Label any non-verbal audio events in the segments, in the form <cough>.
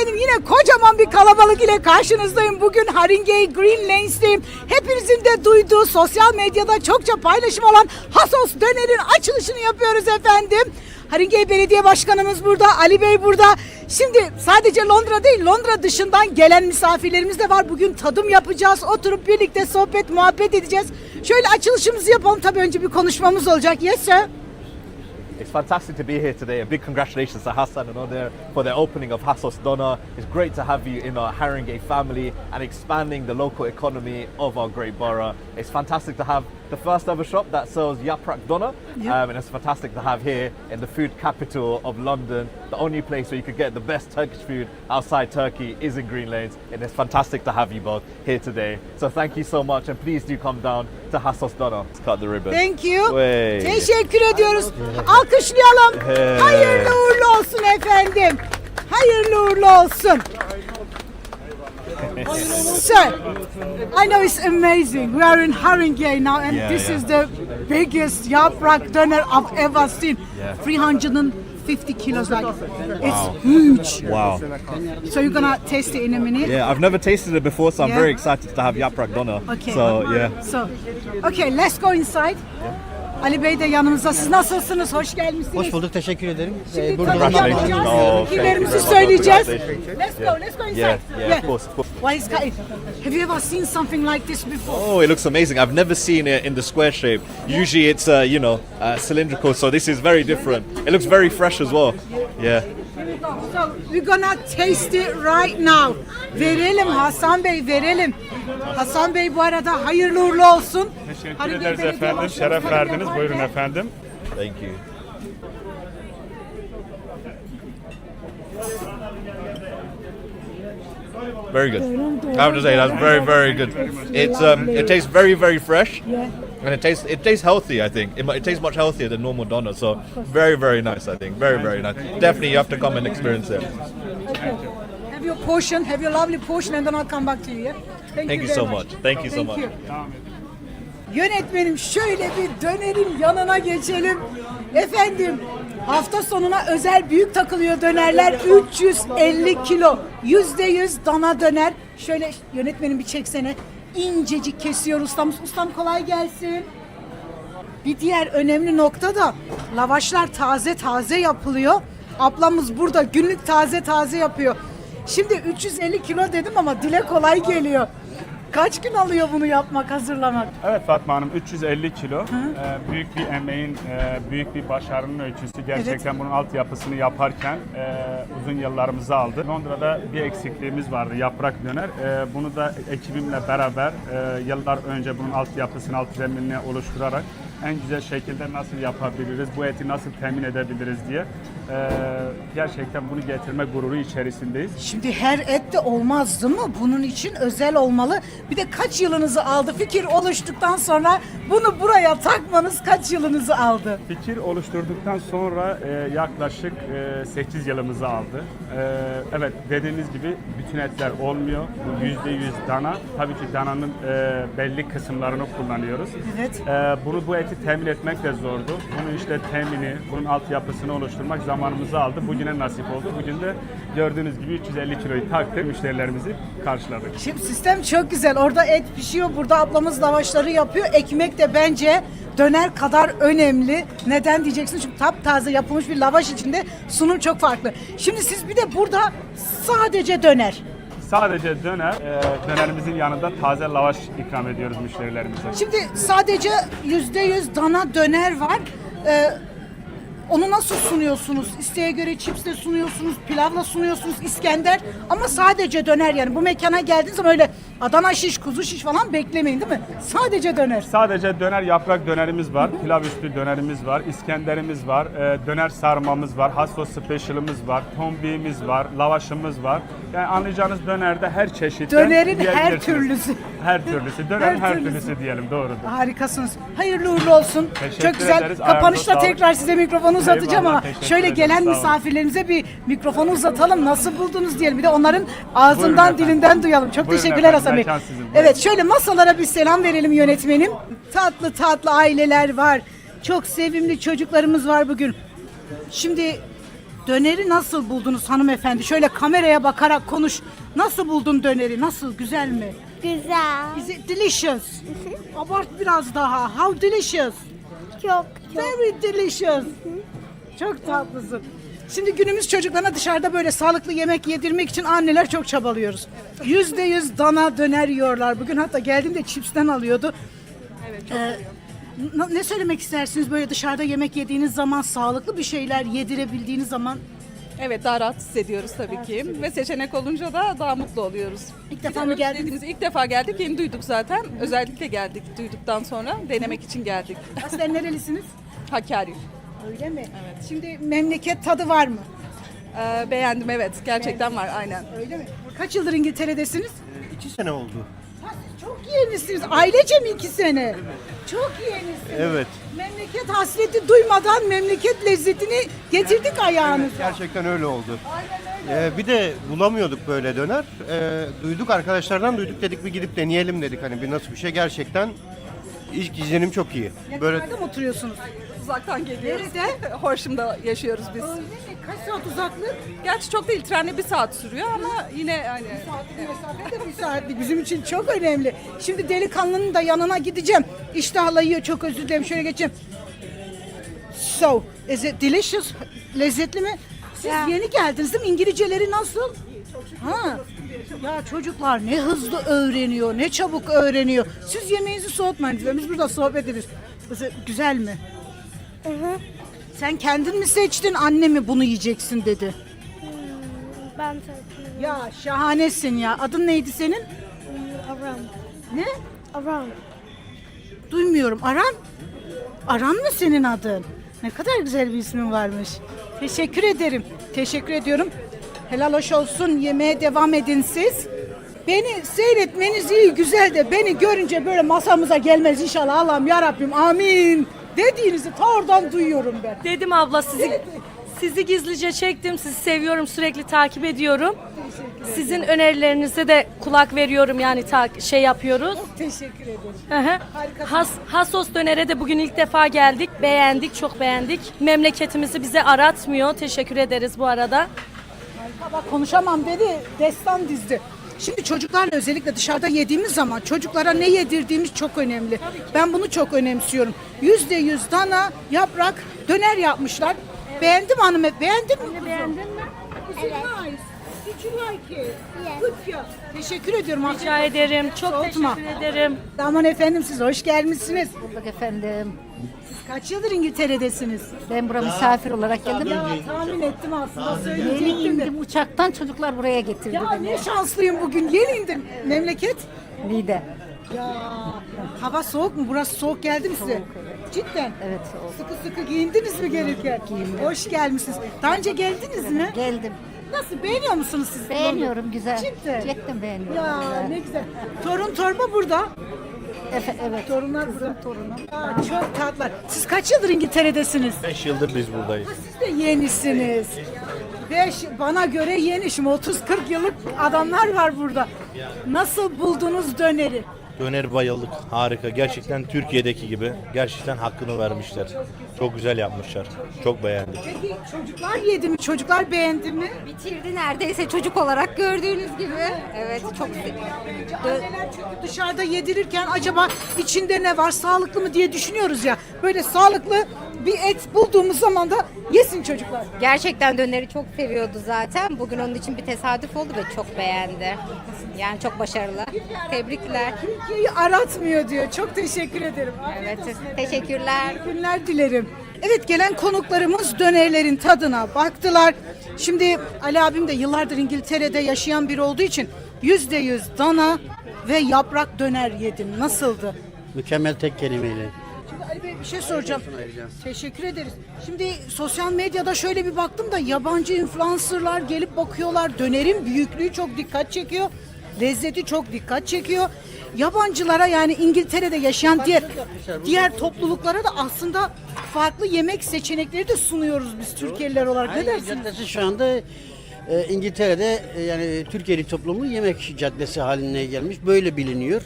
Efendim yine kocaman bir kalabalık ile karşınızdayım. Bugün Haringey Green Lanes'teyim. Hepinizin de duyduğu sosyal medyada çokça paylaşım olan Hasos Döner'in açılışını yapıyoruz efendim. Haringey Belediye Başkanımız burada, Ali Bey burada. Şimdi sadece Londra değil, Londra dışından gelen misafirlerimiz de var. Bugün tadım yapacağız, oturup birlikte sohbet, muhabbet edeceğiz. Şöyle açılışımızı yapalım. Tabii önce bir konuşmamız olacak. Yes sir. It's fantastic to be here today. A big congratulations to Hassan and Oder for their opening of Hassos Dona. It's great to have you in our Haringey family and expanding the local economy of our great borough. It's fantastic to have the first ever shop that sells Yaprak Dona, Yeah. um, and it's fantastic to have here in the food capital of London. The only place where you could get the best Turkish food outside Turkey is in Green Lanes, and it's fantastic to have you both here today. So thank you so much, and please do come down to Hassos Dona. Let's cut the ribbon. Thank you. Way. Teşekkür ediyoruz. Alkışlayalım. Hey. Hayırlı uğurlu olsun efendim. Hayırlı uğurlu olsun. Sir, I know it's amazing. We are in Haringey now and Yeah, this yeah. is the biggest yaprak döner I've ever seen. Yeah. 350 kilos like it's huge. Wow. So you're gonna taste it in a minute? Yeah, I've never tasted it before, so I'm very excited to have Yaprak Dona. Okay. So yeah. So, okay, let's go inside. Ali Bey de yanımızda. Siz nasılsınız? Hoş gelmişsiniz. Hoş bulduk, teşekkür ederim. Şimdi Congratulations. yapacağız. Oh, Fikirlerimizi söyleyeceğiz. Let's go, let's go inside. Yeah, yeah, of course, of course. What is Kai? Have you ever seen something like this before? Oh, it looks amazing. I've never seen it in the square shape. Usually it's, uh, you know, uh, cylindrical, so this is very different. It looks very fresh as well. Yeah. So we're gonna taste it right now. Verelim Hasan Bey, verelim. Hasan Bey bu arada hayırlı uğurlu olsun. Teşekkür Haringey ederiz Belediye efendim. Şeref verdiniz. Kemal Buyurun Bey. efendim. Thank you. Very good. I have to say that's very, very good. It's um, it tastes very, very fresh, and it tastes it tastes healthy. I think it, it tastes much healthier than normal donuts. So very, very nice. I think very, very nice. Definitely, you have to come and experience it. Have your portion, have your lovely portion and then I'll come back to you. Yeah? Thank you very so much. Thank you so much. Yönetmenim şöyle bir dönerin yanına geçelim. Efendim hafta sonuna özel büyük takılıyor dönerler 350 kilo %100 dana döner. Şöyle yönetmenim bir çeksene incecik kesiyor ustamız. Ustam kolay gelsin. Bir diğer önemli nokta da lavaşlar taze taze yapılıyor. Ablamız burada günlük taze taze yapıyor. Şimdi 350 kilo dedim ama dile kolay geliyor. Kaç gün alıyor bunu yapmak, hazırlamak? Evet Fatma Hanım 350 kilo. Ee, büyük bir emeğin, e, büyük bir başarının ölçüsü. Gerçekten bunun altyapısını yaparken e, uzun yıllarımızı aldı. Londra'da bir eksikliğimiz vardı yaprak döner. E, bunu da ekibimle beraber e, yıllar önce bunun altyapısını, alt zeminini oluşturarak en güzel şekilde nasıl yapabiliriz, bu eti nasıl temin edebiliriz diye e, gerçekten bunu getirme gururu içerisindeyiz. Şimdi her et de olmaz değil mi? Bunun için özel olmalı. Bir de kaç yılınızı aldı? Fikir oluştuktan sonra bunu buraya takmanız kaç yılınızı aldı? Fikir oluşturduktan sonra e, yaklaşık 8 yılımızı aldı. E, evet dediğiniz gibi bütün etler olmuyor. Bu %100 dana. Tabii ki dananın e, belli kısımlarını kullanıyoruz. Evet. E, bunu bu eti temin etmek de zordu. Bunun işte temini, bunun altyapısını oluşturmak zamanımızı aldı. Bugüne nasip oldu. Bugün de gördüğünüz gibi 350 kiloyu taktık. Müşterilerimizi karşıladık. Şimdi sistem çok güzel. Orada et pişiyor. Burada ablamız lavaşları yapıyor. Ekmek de bence döner kadar önemli. Neden diyeceksin? Çünkü taptaze yapılmış bir lavaş içinde sunum çok farklı. Şimdi siz bir de burada sadece döner. Sadece döner, e, dönerimizin yanında taze lavaş ikram ediyoruz müşterilerimize. Şimdi sadece yüzde yüz dana döner var. Ee, onu nasıl sunuyorsunuz? İsteğe göre çipsle sunuyorsunuz, pilavla sunuyorsunuz, İskender. Ama sadece döner yani. Bu mekana geldiğiniz zaman öyle Adana şiş, kuzu şiş falan beklemeyin değil mi? Sadece döner. Sadece döner yaprak dönerimiz var, pilav üstü dönerimiz var, İskenderimiz var, e, döner sarmamız var, hasso special'ımız var, tombiğimiz var, lavaşımız var. Yani anlayacağınız dönerde her çeşit. Dönerin her türlüsü. Her türlüsü. Dönerin Her her, türlüsü. türlüsü diyelim doğrudur. Harikasınız. Hayırlı uğurlu olsun. Teşekkür Çok güzel. ederiz. Ayağınıza tekrar size mikrofonu uzatacağım ama teşekkür şöyle ederim. gelen Sağ olun. misafirlerimize bir mikrofonu uzatalım. Nasıl buldunuz diyelim. Bir de onların ağzından Buyurun efendim. dilinden duyalım. Çok Buyurun teşekkürler efendim, Hasan Bey. mekan sizin. Buyurun. Evet şöyle masalara bir selam verelim yönetmenim. Tatlı tatlı aileler var. Çok sevimli çocuklarımız var bugün. Şimdi Döneri nasıl buldunuz hanımefendi? Şöyle kameraya bakarak konuş. Nasıl buldun döneri? Nasıl? Güzel mi? Güzel. Is it delicious? Abart biraz daha. How delicious? Çok çok. Very delicious. Çok tatlısın. Şimdi günümüz çocuklarına dışarıda böyle sağlıklı yemek yedirmek için anneler çok çabalıyoruz. Yüzde yüz dana döner yiyorlar. Bugün hatta geldiğimde çipsten alıyordu. Ee, n- ne söylemek istersiniz böyle dışarıda yemek yediğiniz zaman sağlıklı bir şeyler yedirebildiğiniz zaman Evet daha rahat hissediyoruz tabii ki ve seçenek olunca da daha mutlu oluyoruz. İlk defa mı geldiniz? Dediğiniz ilk defa geldik yeni duyduk zaten. Özellikle geldik duyduktan sonra denemek için geldik. aslen nerelisiniz? Hakkari. Öyle mi? Evet. Şimdi memleket tadı var mı? Ee, beğendim evet gerçekten var aynen. Öyle mi? Kaç yıldır İngiltere'desiniz? İki sene oldu. Ha, siz çok yenisiniz. Ailece mi iki sene? Çok yenisiniz. Evet. Memleket hasreti duymadan memleket lezzetini getirdik ayağınıza. Gerçekten öyle oldu. Ee, bir de bulamıyorduk böyle döner. Ee, duyduk arkadaşlardan duyduk dedik bir gidip deneyelim dedik hani bir nasıl bir şey gerçekten ilk izlenim çok iyi. Böyle Nerede mi oturuyorsunuz? Uzaktan geliyoruz. Nerede? Horşum'da yaşıyoruz biz. Öyle mi? Kaç saat uzaklık? Gerçi çok değil trenle bir saat sürüyor ama yine hani Saatlik mesafe de bir saatlik bizim için çok önemli. Şimdi delikanlının da yanına gideceğim. İştahla yiyor çok özür dilerim şöyle geçeyim. So, is it delicious? Lezzetli mi? Siz yeni geldiniz değil mi? İngilizceleri nasıl? Ha. Ya çocuklar ne hızlı öğreniyor, ne çabuk öğreniyor. Siz yemeğinizi soğutmayın. Biz burada sohbet ederiz. Mesela Güzel mi? Sen kendin mi seçtin, anne mi bunu yiyeceksin dedi. Ben takıyorum. Ya şahanesin ya. Adın neydi senin? Aram. Ne? Aram. Duymuyorum. Aran? Aran mı senin adın? Ne kadar güzel bir ismin varmış. Teşekkür ederim. Teşekkür ediyorum. Helal hoş olsun. Yemeğe devam edin siz. Beni seyretmeniz iyi güzel de beni görünce böyle masamıza gelmez inşallah Allah'ım ya Rabbim amin dediğinizi ta oradan duyuyorum ben. Dedim abla sizi sizi gizlice çektim. Sizi seviyorum, sürekli takip ediyorum. Sizin önerilerinize de kulak veriyorum yani ta- şey yapıyoruz. Teşekkür ederim. Hı hı. Has, Hasos Döner'e de bugün ilk defa geldik. Beğendik, çok beğendik. Memleketimizi bize aratmıyor. Teşekkür ederiz bu arada. Bak konuşamam dedi, destan dizdi. Şimdi çocuklarla özellikle dışarıda yediğimiz zaman çocuklara ne yedirdiğimiz çok önemli. Ben bunu çok önemsiyorum. Yüzde yüz dana, yaprak, döner yapmışlar. Beğendim hanım, beğendin mi? Beğendin mi? Evet. Nice. Did you like it? Yes. Good job. Teşekkür ediyorum. Rica ederim. Çok Soğutma. teşekkür ederim. Aman efendim siz hoş gelmişsiniz. Bulduk efendim. Kaç yıldır İngiltere'desiniz? Ben buraya misafir olarak geldim. Ya tahmin ettim aslında Yeni söyleyecektim de. indim uçaktan çocuklar buraya getirdi Ya beni. ne şanslıyım bugün. Yeni indim. Memleket? Lide. Ya hava soğuk mu? Burası soğuk geldi mi size? Cidden. Evet soğuk. Sıkı sıkı giyindiniz mi gelirken? Hoş gelmişsiniz. Daha önce geldiniz mi? Geldim. Nasıl beğeniyor musunuz siz? Beğeniyorum güzel. Cidden. Cidden beğeniyorum. Ya güzel. ne güzel. Torun torba burada. Efe, evet. Torunlar burada. Torunum. Aa, çok tatlılar. Siz kaç yıldır İngiltere'desiniz? 5 yıldır biz buradayız. Siz de yenisiniz. Beş, bana göre yeni. Şimdi 30-40 yıllık adamlar var burada. Nasıl buldunuz döneri? Döner bayıldık. Harika. Gerçekten Türkiye'deki gibi. Gerçekten hakkını vermişler. Çok güzel yapmışlar. Çok beğendik. Peki çocuklar yedi mi? Çocuklar beğendi mi? Bitirdi neredeyse çocuk olarak gördüğünüz gibi. Evet çok Anneler çünkü dışarıda yedirirken acaba içinde ne var, sağlıklı mı diye düşünüyoruz ya. Böyle sağlıklı bir et bulduğumuz zaman da yesin çocuklar. gerçekten döneri çok seviyordu zaten. Bugün onun için bir tesadüf oldu ve çok beğendi. Yani çok başarılı. Tebrikler. Türkiye'yi aratmıyor diyor. Çok teşekkür ederim. Evet teşekkürler. İyi günler dilerim. Evet gelen konuklarımız dönerlerin tadına baktılar. Şimdi Ali abim de yıllardır İngiltere'de yaşayan biri olduğu için yüzde yüz dana ve yaprak döner yedim. Nasıldı? Mükemmel tek kelimeyle. Şimdi Ali Bey bir şey soracağım. Teşekkür ederiz. Şimdi sosyal medyada şöyle bir baktım da yabancı influencerlar gelip bakıyorlar. Dönerin büyüklüğü çok dikkat çekiyor. Lezzeti çok dikkat çekiyor. Yabancılara yani İngiltere'de yaşayan diğer diğer topluluklara da aslında farklı yemek seçenekleri de sunuyoruz biz Türkiye'liler olarak. Ne dersiniz? caddesi şu anda e, İngiltere'de e, yani Türkiye'li toplumun yemek caddesi haline gelmiş. Böyle biliniyor.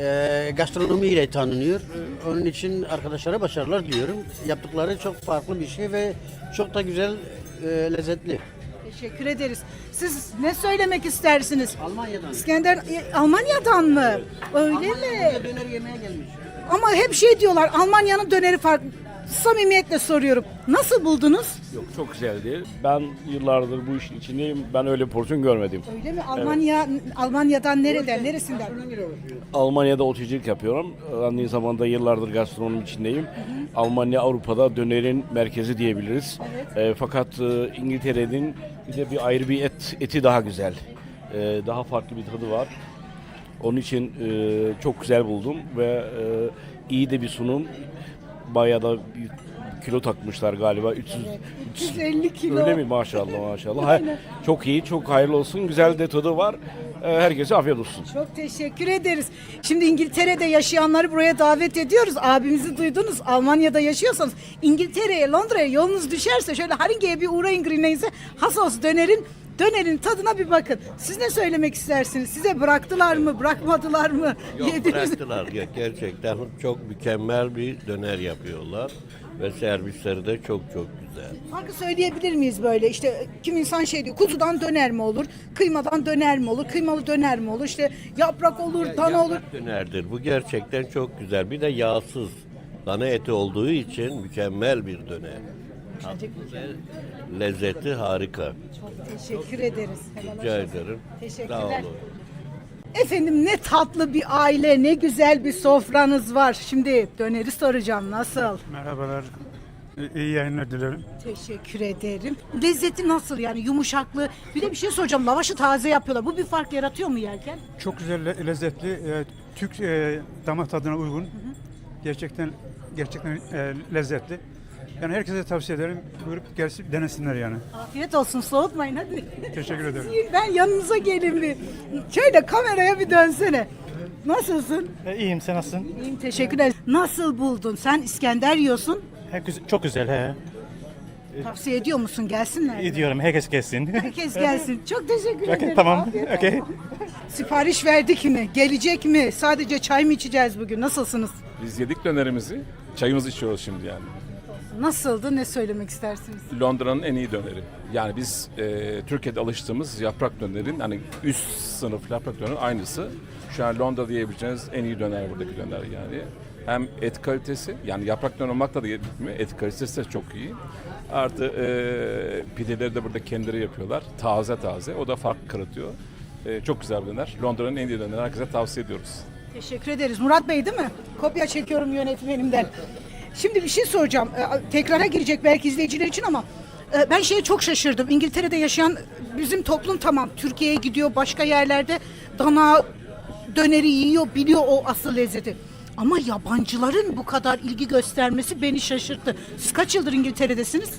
E, gastronomiyle tanınıyor. E, Onun için arkadaşlara başarılar diliyorum. Yaptıkları çok farklı bir şey ve çok da güzel e, lezzetli. Teşekkür ederiz. Siz ne söylemek istersiniz? Almanya'dan. İskender e, Almanya'dan mı? Öyle mi? Döner yemeye gelmiş. Ama hep şey diyorlar Almanya'nın döneri farklı. Samimiyetle soruyorum. Nasıl buldunuz? Yok çok güzeldi. Ben yıllardır bu işin içindeyim. Ben öyle porsiyon görmedim. Öyle mi? Almanya Almanya'dan nereden? Neresinden? Almanya'da otelcilik yapıyorum. Aynı zamanda yıllardır gastronomi içindeyim. Almanya Avrupa'da dönerin merkezi diyebiliriz. E, fakat e, İngiltere'nin bir de bir ayrı bir et eti daha güzel. E, daha farklı bir tadı var. Onun için e, çok güzel buldum ve e, iyi de bir sunum. Bayağı da kilo takmışlar galiba 300 350 kilo. Öyle mi maşallah maşallah. Ha, çok iyi, çok hayırlı olsun. Güzel de tadı var. Ee, Herkese afiyet olsun. Çok teşekkür ederiz. Şimdi İngiltere'de yaşayanları buraya davet ediyoruz. Abimizi duydunuz. Almanya'da yaşıyorsanız İngiltere'ye, Londra'ya yolunuz düşerse şöyle Haringe'ye bir uğrayın Greenlands'e. Hasos dönerin Dönerin tadına bir bakın. Siz ne söylemek istersiniz? Size bıraktılar mı, bırakmadılar mı? Yediniz mi? Bıraktılar. Ya Gerçekten çok mükemmel bir döner yapıyorlar. Ve servisleri de çok çok güzel. Farkı söyleyebilir miyiz böyle? İşte kim insan şey diyor, kuzudan döner mi olur, kıymadan döner mi olur, kıymalı döner mi olur, işte yaprak olur, dana olur. Dönerdir. Bu gerçekten çok güzel. Bir de yağsız. Dana eti olduğu için mükemmel bir döner. Ve Lezzeti harika. Teşekkür ederiz. Helal Rica olsun. ederim. Teşekkürler. Olun. Efendim ne tatlı bir aile, ne güzel bir sofranız var. Şimdi döneri soracağım nasıl? Merhabalar. İyi yayınlar dilerim. Teşekkür ederim. Lezzeti nasıl yani yumuşaklığı? Bir de bir şey soracağım. Lavaşı taze yapıyorlar. Bu bir fark yaratıyor mu yerken? Çok güzel, le- lezzetli, e, Türk e, damak tadına uygun. Gerçekten gerçekten e, lezzetli. Yani herkese tavsiye ederim. Buyurup gelsin denesinler yani. Afiyet olsun soğutmayın hadi. Teşekkür ederim. Ben yanınıza gelin bir. Şöyle kameraya bir dönsene. Nasılsın? iyiyim sen nasılsın? İyiyim teşekkürler. Nasıl buldun? Sen İskender yiyorsun. çok güzel he. Tavsiye ediyor musun? Gelsinler. mi? Ediyorum herkes gelsin. Herkes gelsin. <laughs> Çok teşekkür ederim. tamam, Afiyet <laughs> okey. olsun. Sipariş verdik mi? Gelecek mi? Sadece çay mı içeceğiz bugün? Nasılsınız? Biz yedik dönerimizi. Çayımızı içiyoruz şimdi yani. Nasıldı? Ne söylemek istersiniz? Londra'nın en iyi döneri. Yani biz e, Türkiye'de alıştığımız yaprak dönerin hani üst sınıf yaprak dönerin aynısı. Şu an Londra'da yiyebileceğiniz en iyi döner buradaki döner yani. Hem et kalitesi yani yaprak döner olmakla da yetmiyor. Et kalitesi de çok iyi. Artı e, pideleri de burada kendileri yapıyorlar. Taze taze. O da fark karatıyor. E, çok güzel bir döner. Londra'nın en iyi döneri. Herkese tavsiye ediyoruz. Teşekkür ederiz. Murat Bey değil mi? Kopya çekiyorum yönetmenimden. Şimdi bir şey soracağım. Ee, Tekrara girecek belki izleyiciler için ama e, ben şeye çok şaşırdım. İngiltere'de yaşayan bizim toplum tamam Türkiye'ye gidiyor başka yerlerde dana döneri yiyor biliyor o asıl lezzeti. Ama yabancıların bu kadar ilgi göstermesi beni şaşırttı. Siz kaç yıldır İngiltere'desiniz?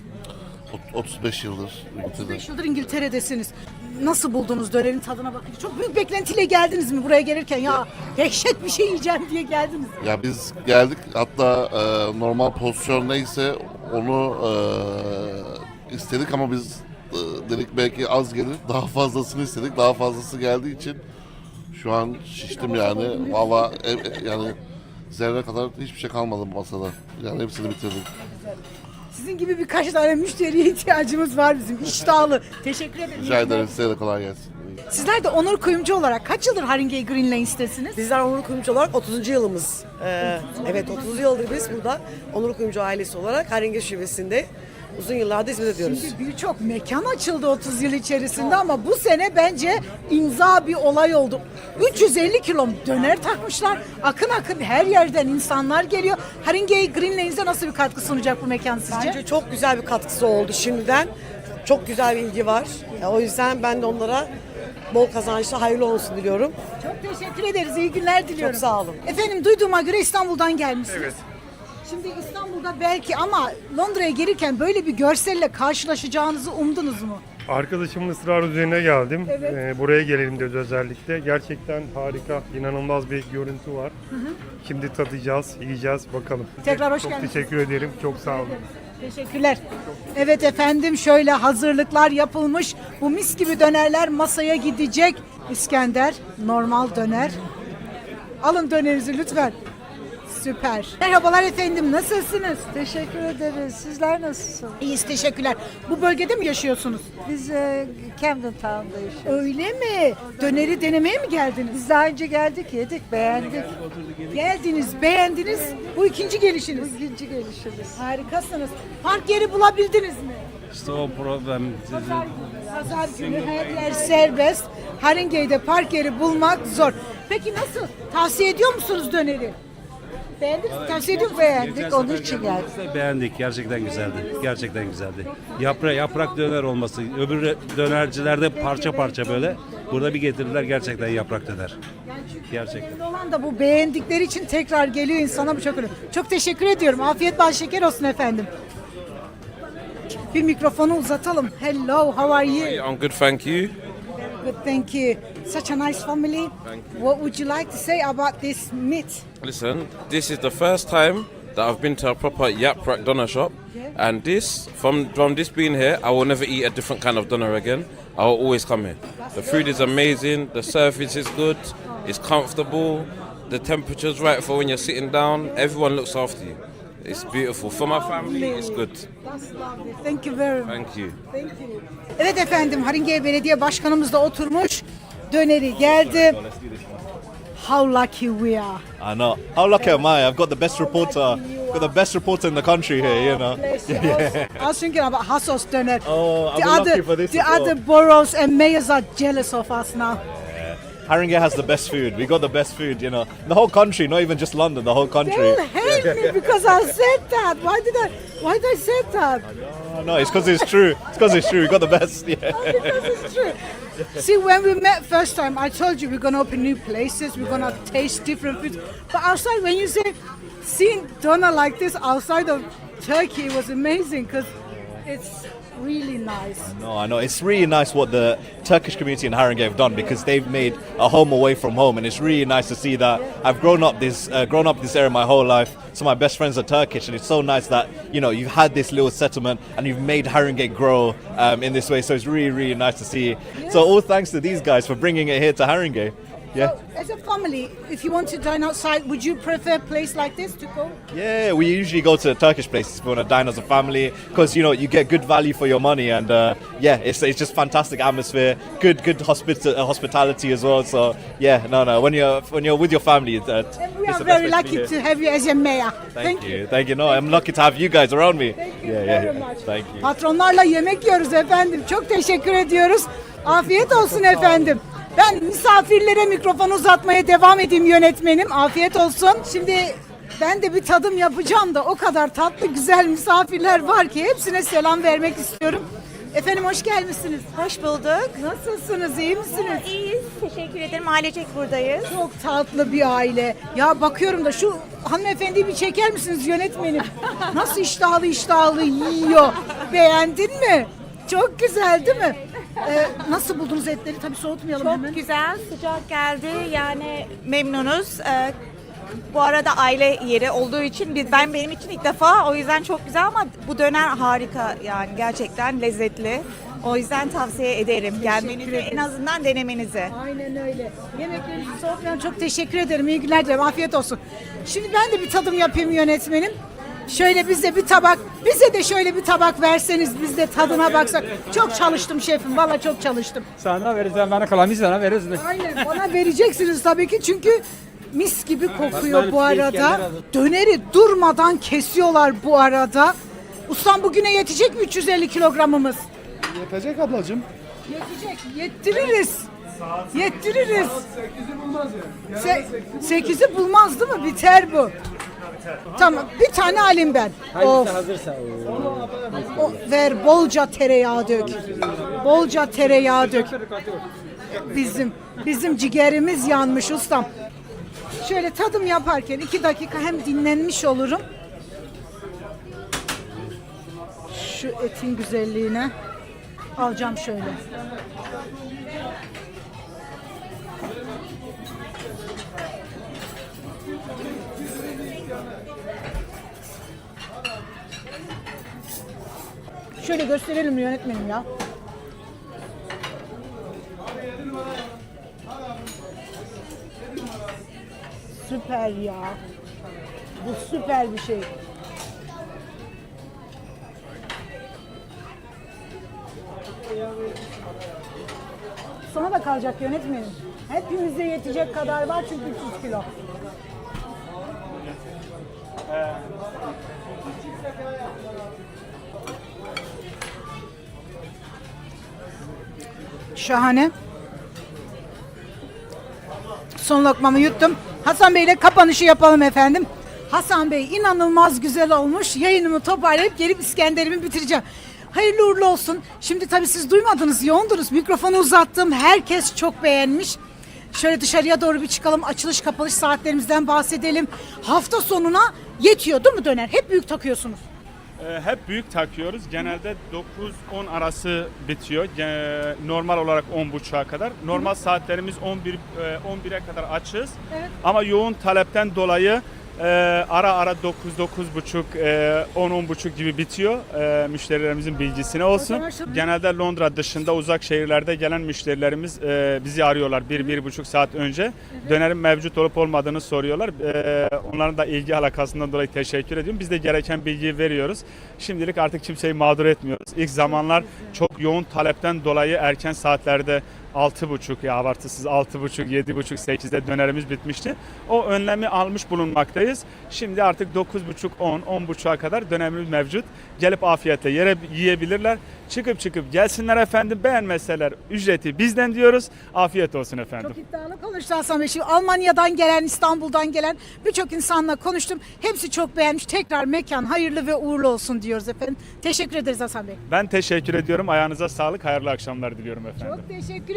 35 yıldır. 35 yıldır İngiltere'desiniz. Nasıl buldunuz dönerin tadına bakınca? Çok büyük beklentiyle geldiniz mi buraya gelirken? Ya dehşet bir şey yiyeceğim diye geldiniz. Ya biz geldik hatta e, normal pozisyon neyse onu e, istedik ama biz e, dedik belki az gelir. Daha fazlasını istedik. Daha fazlası geldiği için şu an şiştim yani. Valla e, e, yani zerre kadar hiçbir şey kalmadı bu masada. Yani hepsini bitirdik. Sizin gibi birkaç tane müşteriye ihtiyacımız var bizim. İştahlı. <laughs> Teşekkür ederim. Rica ederim size de kolay gelsin. Sizler de Onur Kuyumcu olarak kaç yıldır Haringey Green Lane'stesiniz? Bizler Onur Kuyumcu olarak 30. yılımız. Ee, evet 30 yıldır biz burada Onur Kuyumcu ailesi olarak Haringe Şubesi'nde uzun yıllardır hizmet ediyoruz. Şimdi birçok mekan açıldı 30 yıl içerisinde ama bu sene bence imza bir olay oldu. 350 kilo döner takmışlar. Akın akın her yerden insanlar geliyor. Haringey Green Lane'e nasıl bir katkı sunacak bu mekan sizce? Bence çok güzel bir katkısı oldu şimdiden. Çok güzel bir ilgi var. O yüzden ben de onlara bol kazançlı hayırlı olsun diliyorum. Çok teşekkür ederiz. İyi günler diliyorum. Çok sağ olun. Efendim duyduğuma göre İstanbul'dan gelmişsiniz. Evet. Şimdi İstanbul'da belki ama Londra'ya gelirken böyle bir görselle karşılaşacağınızı umdunuz mu? Arkadaşımın ısrar üzerine geldim. Ee, buraya gelelim dedi özellikle. Gerçekten harika, inanılmaz bir görüntü var. Şimdi tadacağız, yiyeceğiz bakalım. Tekrar hoş çok geldiniz. teşekkür ederim. Çok sağ olun. Teşekkürler. Evet efendim şöyle hazırlıklar yapılmış. Bu mis gibi dönerler masaya gidecek. İskender normal döner. Alın dönerinizi lütfen. Süper. Merhabalar efendim nasılsınız? Teşekkür ederiz. Sizler nasılsınız? İyiyiz teşekkürler. Bu bölgede mi yaşıyorsunuz? Biz e, Camden Town'da yaşıyoruz. Öyle mi? Döneri denemeye mi geldiniz? Biz daha önce geldik, yedik, beğendik. Geldiniz, beğendiniz. Bu ikinci gelişiniz. İkinci gelişimiz. Harikasınız. Park yeri bulabildiniz mi? İşte o problem. Pazar günü her yer serbest. Haringey'de park yeri bulmak zor. Peki nasıl? Tavsiye ediyor musunuz döneri? Beğendiniz mi? Tavsiye ediyor musunuz? Beğendik, onun için geldik. Beğendik. Gerçekten güzeldi. Gerçekten güzeldi. Yaprak yaprak döner olması. Öbür dönercilerde parça parça böyle. Burada bir getirdiler gerçekten yaprak döner. Gerçekten. Önemli olan da bu beğendikleri için tekrar geliyor insana bu çok önemli. Çok teşekkür ediyorum. Afiyet bal şeker olsun efendim. Bir mikrofonu uzatalım. Hello, how are you? I'm good, thank you. Good, thank you. Such a nice family. What would you like to say about this meat? Listen, this is the first time that I've been to a proper Yaprak doner shop, and this, from from this being here, I will never eat a different kind of doner again. I will always come here. The food is amazing, the service is good, it's comfortable, the temperature's right for when you're sitting down. Everyone looks after you. It's beautiful. For my family, it's good. That's lovely. Thank you very much. Thank you. Thank you. Evet efendim Haringey Belediye Başkanımız da oturmuş. Döneri geldi. How lucky we are. I know. How lucky am I? I've got the best reporter. Got the best reporter in the country here, you know. You. <laughs> I was- I was thinking about Hassos Döner. Oh, I'll the be other, lucky for this the as well. other boroughs and mayors are jealous of us now. Haringey has the best food. We got the best food, you know. The whole country, not even just London, the whole country. They'll hate me because I said that. Why did I? Why did I say that? Oh, no, it's because it's true. It's because it's true. We got the best. Yeah. <laughs> because it's true. See, when we met first time, I told you we're gonna open new places, we're gonna taste different foods. But outside, when you say seeing doner like this outside of Turkey was amazing because it's really nice. No, I know. It's really nice what the Turkish community in Haringey have done because they've made a home away from home, and it's really nice to see that. I've grown up this, uh, grown up this area my whole life. So my best friends are Turkish, and it's so nice that you know you've had this little settlement and you've made Haringey grow um, in this way. So it's really, really nice to see. So all thanks to these guys for bringing it here to Haringey. Yeah. So, as a family, if you want to dine outside, would you prefer a place like this to go? Yeah, we usually go to Turkish places if we want to dine as a family because you know you get good value for your money and uh, yeah, it's, it's just fantastic atmosphere, good good hospita- uh, hospitality as well. So yeah, no no, when you're when you're with your family, uh, we are very lucky to have you as a mayor. Thank, you. thank you. No, I'm lucky to have you guys around me. Thank you yeah, yeah, very yeah. much. Thank you. Patronlarla yemek yiyoruz efendim. Çok teşekkür ediyoruz. Afiyet <laughs> olsun efendim. Ben misafirlere mikrofon uzatmaya devam edeyim yönetmenim. Afiyet olsun. Şimdi ben de bir tadım yapacağım da o kadar tatlı güzel misafirler var ki hepsine selam vermek istiyorum. Efendim hoş gelmişsiniz. Hoş bulduk. Nasılsınız? iyi misiniz? İyiyiz. Teşekkür ederim. Ailecek buradayız. Çok tatlı bir aile. Ya bakıyorum da şu hanımefendiyi bir çeker misiniz yönetmenim? <laughs> Nasıl iştahlı iştahlı yiyor. Beğendin mi? Çok güzel değil mi? Ee, nasıl buldunuz etleri? Tabii soğutmayalım Çok hemen. güzel, sıcak geldi. Yani memnunuz. Ee, bu arada aile yeri olduğu için biz ben benim için ilk defa o yüzden çok güzel ama bu döner harika yani gerçekten lezzetli. O yüzden tavsiye ederim gelmenizi en azından denemenizi. Aynen öyle. Yemeklerinizi soğutmayalım. Çok teşekkür ederim. İyi günler dilerim. Afiyet olsun. Şimdi ben de bir tadım yapayım yönetmenim. Şöyle bize bir tabak, bize de şöyle bir tabak verseniz biz de tadına baksak. Çok çalıştım şefim, valla çok çalıştım. Sana vereceğim, bana kalanı sana veririz. Aynen bana vereceksiniz tabii ki çünkü mis gibi kokuyor bu arada. Döneri durmadan kesiyorlar bu arada. Ustam bugüne yetecek mi 350 kilogramımız? Yetecek ablacığım. Yetecek, yettiririz. Yettiririz. Se- sekizi bulmaz değil mi? Biter bu. Tamam, bir tane alayım ben. Of. hazırsa. O, ver bolca tereyağı dök. Bolca tereyağı dök. Bizim bizim ciğerimiz yanmış ustam. Şöyle tadım yaparken iki dakika hem dinlenmiş olurum. Şu etin güzelliğine alacağım şöyle. Şöyle gösterelim yönetmenim ya. Süper ya. Bu süper bir şey. Sana da kalacak yönetmenim. Hepimize yetecek kadar var çünkü 300 kilo. Şahane. Son lokmamı yuttum. Hasan Bey ile kapanışı yapalım efendim. Hasan Bey inanılmaz güzel olmuş. Yayınımı toparlayıp gelip İskender'imi bitireceğim. Hayırlı uğurlu olsun. Şimdi tabii siz duymadınız, yoğundunuz. Mikrofonu uzattım. Herkes çok beğenmiş. Şöyle dışarıya doğru bir çıkalım. Açılış kapanış saatlerimizden bahsedelim. Hafta sonuna yetiyor değil mi döner? Hep büyük takıyorsunuz. Ee, hep büyük takıyoruz. Genelde 9-10 arası bitiyor. Normal olarak 10.30'a kadar. Normal saatlerimiz 11 e, 11'e kadar açız. Evet. Ama yoğun talepten dolayı e, ara ara 9 9.30 e, 10 10.30 gibi bitiyor. E, müşterilerimizin bilgisine olsun. Genelde Londra dışında uzak şehirlerde gelen müşterilerimiz e, bizi arıyorlar 1 bir, 1.5 saat önce. Dönerin mevcut olup olmadığını soruyorlar. E, onların da ilgi alakasından dolayı teşekkür ediyorum. Biz de gereken bilgiyi veriyoruz. Şimdilik artık kimseyi mağdur etmiyoruz. İlk zamanlar çok yoğun talepten dolayı erken saatlerde 6.30 ya abartısız 6.30, 7.30, 8'de dönerimiz bitmişti. O önlemi almış bulunmaktayız. Şimdi artık 9.30, 10, 10.30'a kadar dönemimiz mevcut. Gelip afiyetle yere yiyebilirler. Çıkıp çıkıp gelsinler efendim. Beğenmezseler ücreti bizden diyoruz. Afiyet olsun efendim. Çok iddialı konuştu Hasan Bey. Şimdi Almanya'dan gelen, İstanbul'dan gelen birçok insanla konuştum. Hepsi çok beğenmiş. Tekrar mekan hayırlı ve uğurlu olsun diyoruz efendim. Teşekkür ederiz Hasan Bey. Ben teşekkür ediyorum. Ayağınıza sağlık. Hayırlı akşamlar diliyorum efendim. Çok teşekkür